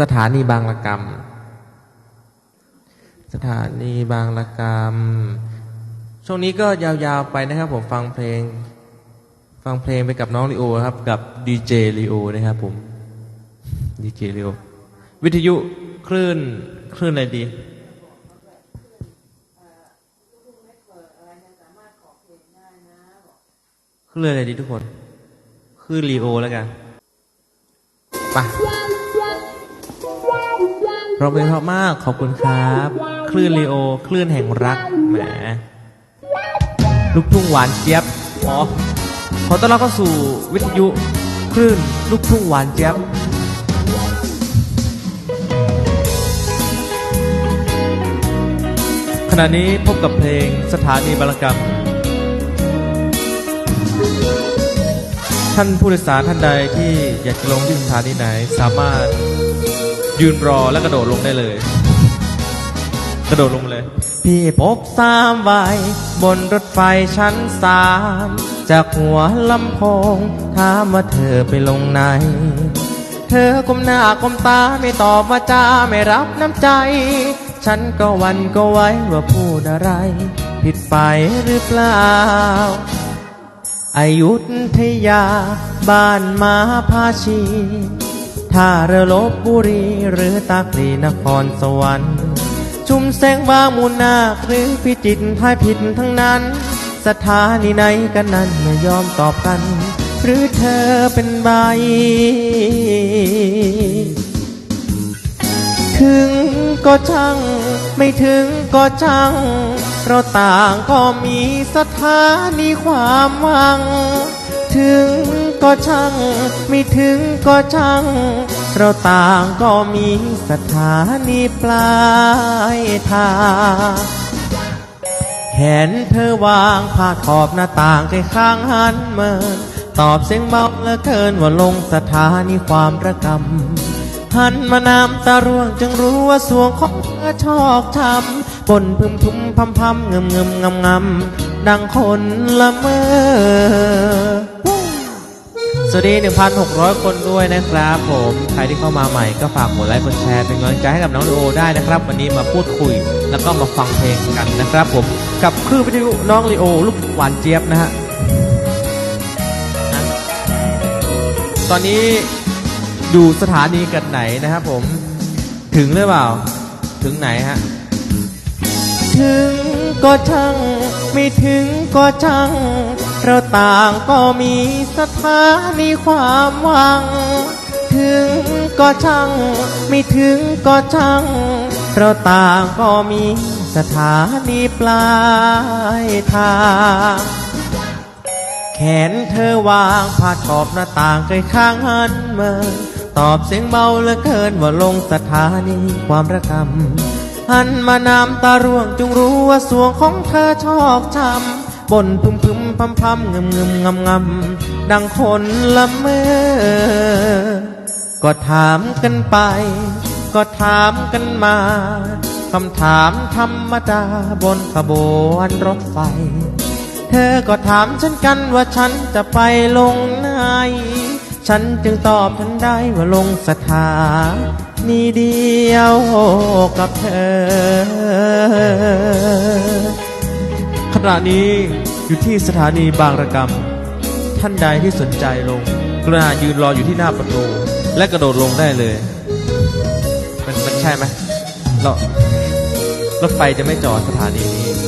สถานีบางละกำสถานีบางละกำช่วงนี้ก็ยาวๆไปนะครับผมฟังเพลง ฟังเพลงไปกับน้องลีโอครับ กับดีเจลีโอนะครับผมดีเจลีโอวิทยุคลื่นคลื่นอะไรดีคลื่นอะไรดีทุกคนคลื่นลีโอแล้วกันไป เราเป็นเพราะมากขอบคุณครับ คลื่นลีโอ คลื่นแห่งรักแหมลูกทุ่งหวานเจี๊ยบอ๋อขอต้อนรับเข้าสู่วิทยุคลื่นลูกทุ่งหวานเจี๊ยบขณะนี้พบกับเพลงสถานีบาลกรรม ท่านผู้โดยสารท่านใดที่อยากจะลงที่สถานีไหนสามารถ ยืนรอและกระโดดลงได้เลย กระโดดลงเลย พี่พบสามใบบนรถไฟชั้นสามจากหัวลำโพงถามว่าเธอไปลงไหน เธอก้มหน้าก้มตาไม่ตอบว่าจ้าไม่รับน้ำใจ ฉันก็วันก็ไว้ว่าพูดอะไร ผิดไปหรือเปล่าอายุทยา บ้านมาพาชี ถ้าเรือลบบุรีหรือตากรีนครสวรรค์ ชุมแสงบางมูลนาคหรือพิจิตรทายผิดทั้งนั้น สถานีไหนกันนั้นไม่ยอมตอบกัน หรือเธอเป็นใบ ถึงก็ช่าง ไม่ถึงก็ช่าง เราต่างก็มีสถานีความหวัง ถึงก็ช่าง ไม่ถึงก็ช่าง เราต่างก็มีสถานีปลายทางแขนเธอวางผ้าขอบหน้าต่างใกล้ข้างหันเมินตอบเสียงเบาเหลือเกินว่าลงสถานีความระกำหันมาน้ำตาร่วงจึงรู้ว่าสวงของเธอชอกช้ำบนพึมทุมพำพำเงมเงมงำงำดังคนละเมอ สวัสดี 1,600 คนด้วยนะครับผม ใครที่เข้ามาใหม่ก็ฝากกดไลค์กดแชร์เป็นกำลังใจให้กับน้องลีโอได้นะครับ วันนี้มาพูดคุยแล้วก็มาฟังเพลงกันนะครับผม กับคลื่นวิทยุน้องลีโอ ลูกหวานเจี๊ยบนะฮะนะตอนนี้อยู่สถานีกันไหนนะครับผม ถึงหรือเปล่า ถึงไหนฮะ ถึงก็ช่าง ไม่ถึงก็ช่าง เราต่างก็มีสถานีความหวัง ถึงก็ช่าง ไม่ถึงก็ช่าง เราต่างก็มีสถานีปลายทางแขนเธอวางพาดขอบหน้าต่างใกล้ข้างหันเมินตอบเสียงเบาเหลือเกินว่าลงสถานีความระกำหันมาน้ำตาร่วงจึงรู้ว่าสวงของเธอชอกช้ำ บนพึมพึมพำพำเงมเงมงำงำดังคนละเมอ ก็ถามกันไป ก็ถามกันมาคำถามธรรมดาบนขบวนรถไฟ เธอก็ถามฉันกันว่าฉันจะไปลงไหน ฉันจึงตอบทันได้ว่าลงสถานีเดียวกับเธอ ขณะนี้อยู่ที่สถานีบางระกำท่านใดที่สนใจลง กรุณายืนรออยู่ที่หน้าประตู และกระโดดลงได้เลย มันมันใช่ไหมรถรถไฟจะไม่จอดสถานีนี้